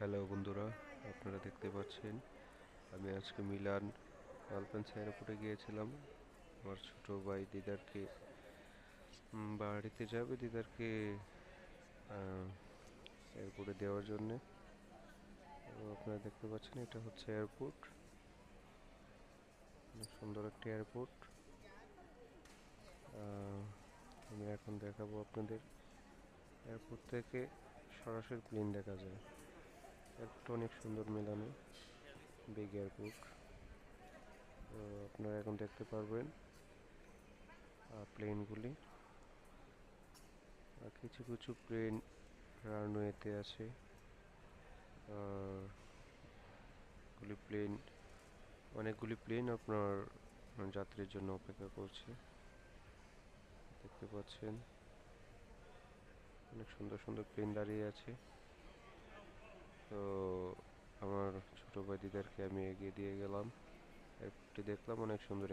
Hello বন্ধুরা, আপনারা দেখতে পাচ্ছেন, আমি আজকে মিলান আলপেন্স এয়ারপোর্টে গিয়েছিলাম। আমার ছোট ভাই দিদারকে বাড়িতে যাবে দিদারকে এয়ারপোর্টে দেওয়ার জন্যে। আপনারা দেখতে পাচ্ছেন, এটা হচ্ছে এয়ারপোর্ট। সুন্দর একটি এয়ারপোর্ট। আমি এখন দেখাবো আপনাদের। এয়ারপোর্ট থেকে সরাসরি প্লেন দেখা যায়। এয়ারপোর্টটা অনেক সুন্দর মেলানো বিগ এয়ারপোর্ট তো আপনারা এখন দেখতে পারবেন প্লেনগুলি কিছু কিছু প্লেন রানওয়েতে আছে। গুলি প্লেন অনেকগুলি প্লেন আপনার যাত্রীর জন্য অপেক্ষা করছে। দেখতে পাচ্ছেন, অনেক সুন্দর সুন্দর প্লেন দাঁড়িয়ে আছে। দিদারকে আমি এগিয়ে দিয়ে গেলাম। একটি দেখলাম অনেক সুন্দর